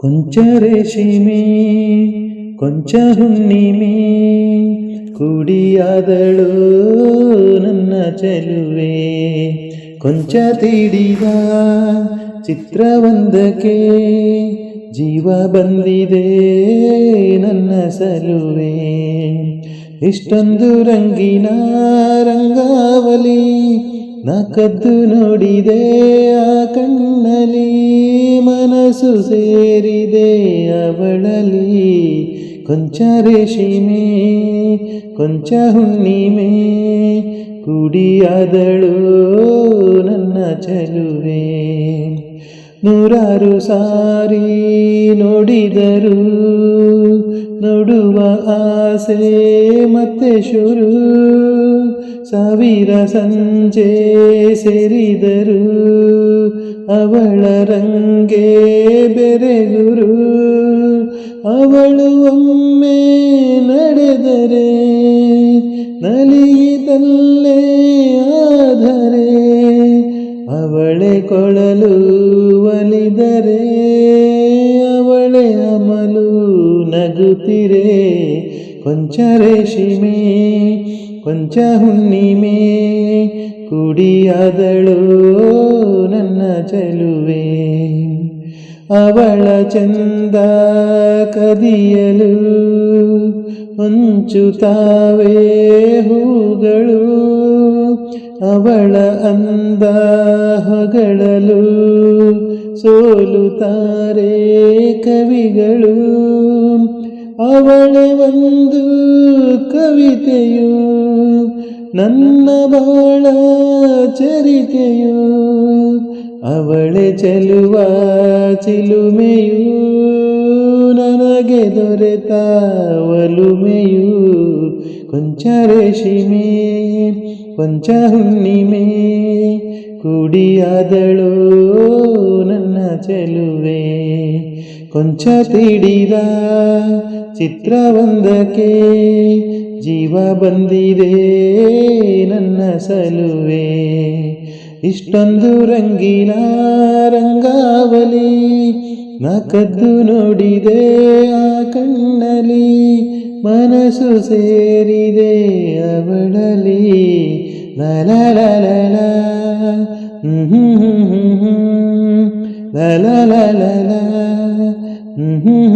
ಕೊಂಚ ರೇಷಿಮೆ, ಕೊಂಚ ಹುಣ್ಣಿಮೆ, ಕುಡಿಯಾದಳು ನನ್ನ ಚೆಲುವೆ. ಕೊಂಚ ತೀಡಿದ ಚಿತ್ರವೊಂದಕ್ಕೆ ಜೀವ ಬಂದಿದೆ ನನ್ನ ಸಲುವೆ. ಇಷ್ಟೊಂದು ರಂಗಿನ ರಂಗಾವಲಿ ನಾ ಕದ್ದು ನೋಡಿದೆ ಆ ಕಣ್ಣಲಿ ಮನಸ್ಸು ಸೇರಿದೆ ಅವಳಲಿ ಕೊಂಚ ರೇಷಿಮೆ ಕೊಂಚ ಹುಣ್ಣಿಮೆ ಕುಡಿಯಾದಳು ನನ್ನ ಚಲುವೆ. ನೂರಾರು ಸಾರಿ ನೋಡಿದರು ನೋಡುವ ಆಸೆ ಮತ್ತೆ ಶುರು ಸಾವಿರ ಸಂಜೆ ಸೇರಿದರು ಅವಳ ರಂಗೆ ಬೆರೆಗುರು ಅವಳು ಒಮ್ಮೆ ನಡೆದರೆ ನಲಿಯಿತಲ್ಲೇ ಆದರೆ ಅವಳೆ ಕೊಳಲು ನಗುತ್ತಿರೆ ಕೊಂಚ ರೇಷಿಮೆ, ಕೊಂಚ ಹುಣ್ಣಿಮೆ, ಕುಡಿಯಾದಳು ನನ್ನ ಚೆಲುವೆ. ಅವಳ ಚಂದ ಕದಿಯಲು ಹೊಂಚುತ್ತಾವೆ ಹೂಗಳು. ಅವಳ ಅಂದ ಹೊಗಳಲು ಸೋಲುತ್ತಾರೆ ಕವಿಗಳು. ಅವಳ ಒಂದು ಕವಿತೆಯು, ನನ್ನ ಬಾಳ ಚರಿತೆಯು, ಅವಳೆ ಚೆಲುವ ಚಿಲುಮೆಯು, ನನಗೆ ದೊರೆತ ಒಲುಮೆಯು, ಕೊಂಚ ರೇಷಿಮೆ, ಕೊಂಚ ಹುಣ್ಣಿಮೆ, ಕುಡಿಯಾದಳು ನನ್ನ ಚೆಲುವೆ. ಕೊಂಚ ತಿಡಿದ ಚಿತ್ರವೊಂದಕ್ಕೆ ಜೀವ ಬಂದಿದೆ ನನ್ನ ಸಲುವೆ. ಇಷ್ಟೊಂದು ರಂಗಿನ ರಂಗಾವಲಿ ನಾ ಕದ್ದು ನೋಡಿದೆ ಆ ಕಣ್ಣಲಿ ಮನಸ್ಸು ಸೇರಿದೆ ಅವಳಲಿ ಲಲ ಹ್ಞೂ ಹ್ಞೂ ಲ ಲ hmm